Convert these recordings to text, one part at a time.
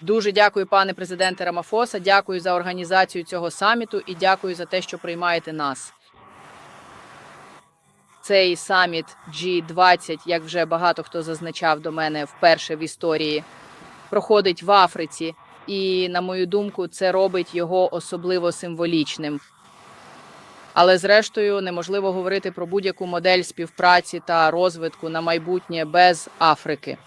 Дуже дякую, пане президенте Рамафоса. Дякую за організацію цього саміту і дякую за те, що приймаєте нас. Цей саміт G20, як вже багато хто зазначав до мене вперше в історії, проходить в Африці, і, на мою думку, це робить його особливо символічним. Але зрештою неможливо говорити про будь-яку модель співпраці та розвитку на майбутнє без Африки.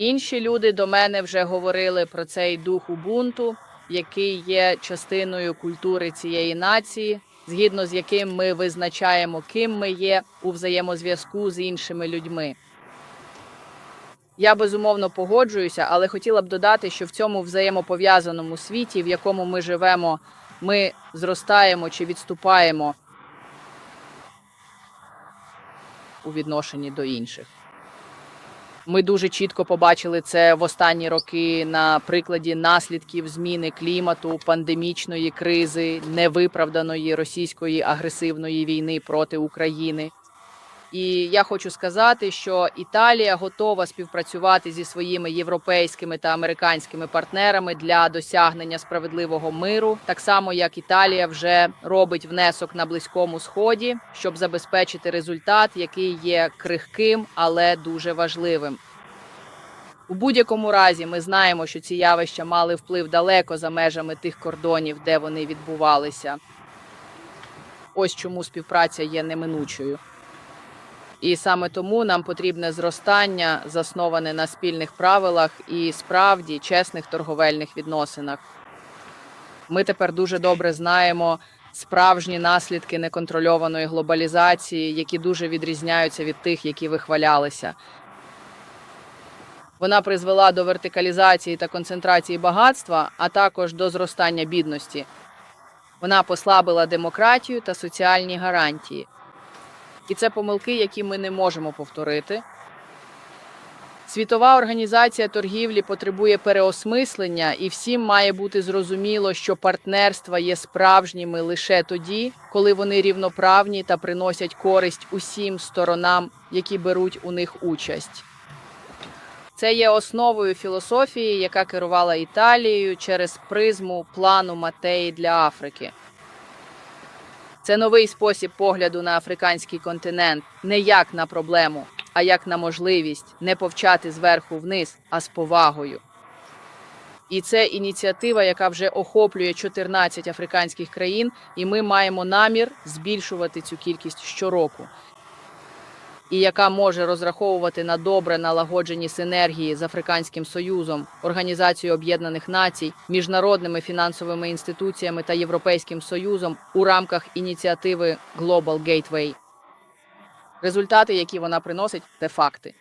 Інші люди до мене вже говорили про цей дух убунту, який є частиною культури цієї нації, згідно з яким ми визначаємо, ким ми є у взаємозв'язку з іншими людьми. Я безумовно погоджуюся, але хотіла б додати, що в цьому взаємопов'язаному світі, в якому ми живемо, ми зростаємо чи відступаємо у відношенні до інших. Ми дуже чітко побачили це в останні роки на прикладі наслідків зміни клімату, пандемічної кризи, невиправданої російської агресивної війни проти України. І я хочу сказати, що Італія готова співпрацювати зі своїми європейськими та американськими партнерами для досягнення справедливого миру, так само як Італія вже робить внесок на близькому сході, щоб забезпечити результат, який є крихким, але дуже важливим. У будь-якому разі ми знаємо, що ці явища мали вплив далеко за межами тих кордонів, де вони відбувалися. Ось чому співпраця є неминучою. І саме тому нам потрібне зростання, засноване на спільних правилах і справді чесних торговельних відносинах. Ми тепер дуже добре знаємо справжні наслідки неконтрольованої глобалізації, які дуже відрізняються від тих, які вихвалялися. Вона призвела до вертикалізації та концентрації багатства, а також до зростання бідності. Вона послабила демократію та соціальні гарантії. І це помилки, які ми не можемо повторити. Світова організація торгівлі потребує переосмислення, і всім має бути зрозуміло, що партнерства є справжніми лише тоді, коли вони рівноправні та приносять користь усім сторонам, які беруть у них участь. Це є основою філософії, яка керувала Італією через призму плану Матеї для Африки. Це новий спосіб погляду на африканський континент не як на проблему, а як на можливість не повчати зверху вниз, а з повагою. І це ініціатива, яка вже охоплює 14 африканських країн, і ми маємо намір збільшувати цю кількість щороку. І яка може розраховувати на добре налагоджені синергії з Африканським Союзом, Організацією Об'єднаних Націй, міжнародними фінансовими інституціями та Європейським Союзом у рамках ініціативи Global Gateway. Результати, які вона приносить, це факти.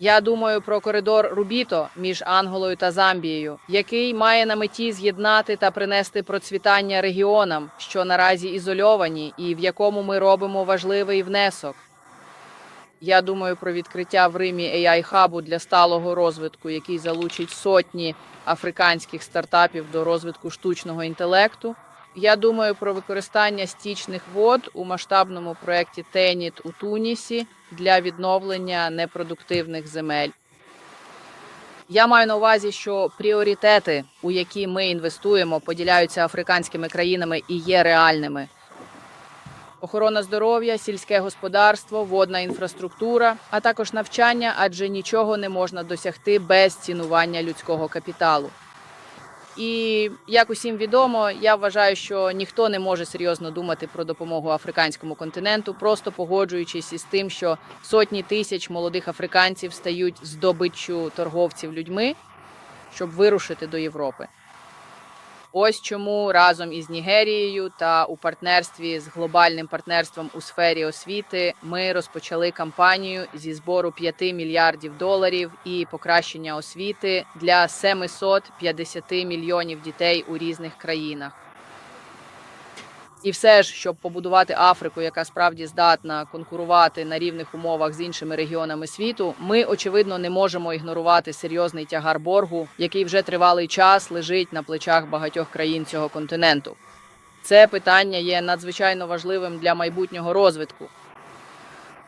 Я думаю про коридор Рубіто між Анголою та Замбією, який має на меті з'єднати та принести процвітання регіонам, що наразі ізольовані, і в якому ми робимо важливий внесок. Я думаю про відкриття в Римі AI-хабу для сталого розвитку, який залучить сотні африканських стартапів до розвитку штучного інтелекту. Я думаю про використання стічних вод у масштабному проєкті Теніт у Тунісі для відновлення непродуктивних земель. Я маю на увазі, що пріоритети, у які ми інвестуємо, поділяються африканськими країнами і є реальними. Охорона здоров'я, сільське господарство, водна інфраструктура, а також навчання, адже нічого не можна досягти без цінування людського капіталу. І як усім відомо, я вважаю, що ніхто не може серйозно думати про допомогу африканському континенту, просто погоджуючись із тим, що сотні тисяч молодих африканців стають здобиччю торговців людьми, щоб вирушити до Європи. Ось чому разом із Нігерією та у партнерстві з глобальним партнерством у сфері освіти ми розпочали кампанію зі збору 5 мільярдів доларів і покращення освіти для 750 мільйонів дітей у різних країнах. І все ж, щоб побудувати Африку, яка справді здатна конкурувати на рівних умовах з іншими регіонами світу, ми очевидно не можемо ігнорувати серйозний тягар боргу, який вже тривалий час лежить на плечах багатьох країн цього континенту. Це питання є надзвичайно важливим для майбутнього розвитку.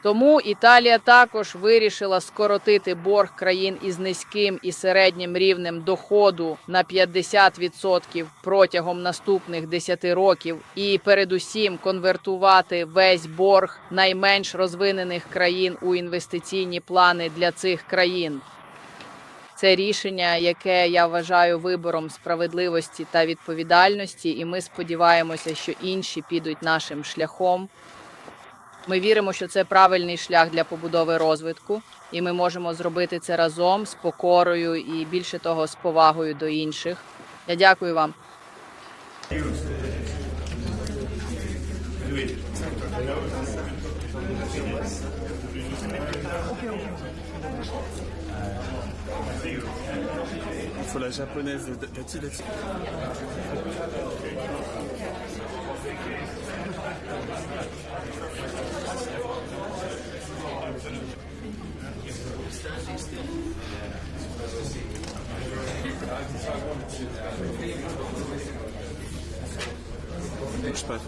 Тому Італія також вирішила скоротити борг країн із низьким і середнім рівнем доходу на 50% протягом наступних 10 років, і передусім конвертувати весь борг найменш розвинених країн у інвестиційні плани для цих країн. Це рішення, яке я вважаю вибором справедливості та відповідальності, і ми сподіваємося, що інші підуть нашим шляхом. Ми віримо, що це правильний шлях для побудови розвитку, і ми можемо зробити це разом з покорою і більше того, з повагою до інших. Я дякую вам. Faut la japonaise. T'as-t-il Well,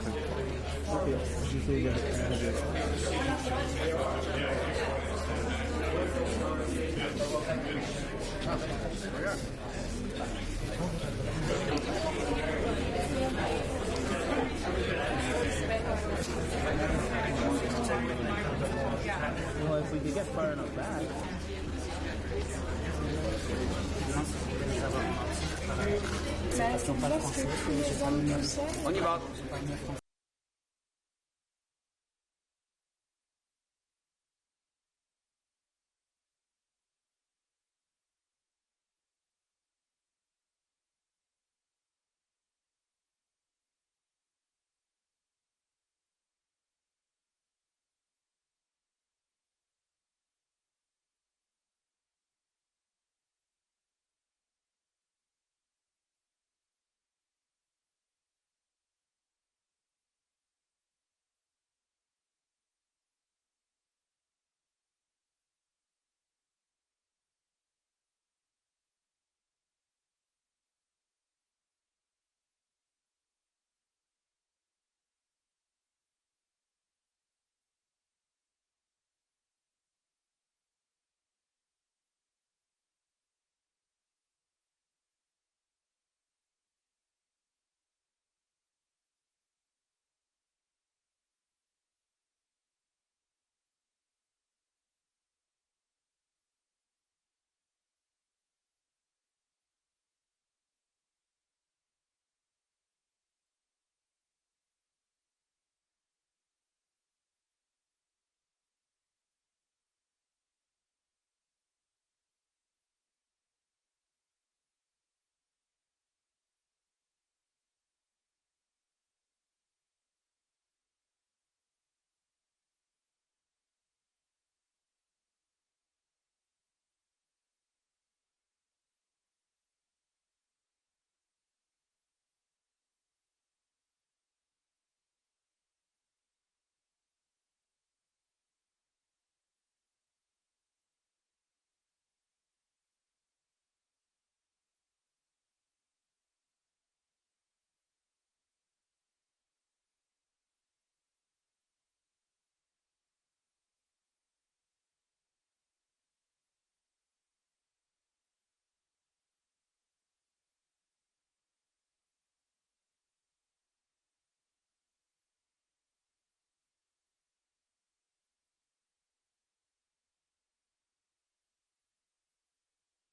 if we could get far enough back. On y va.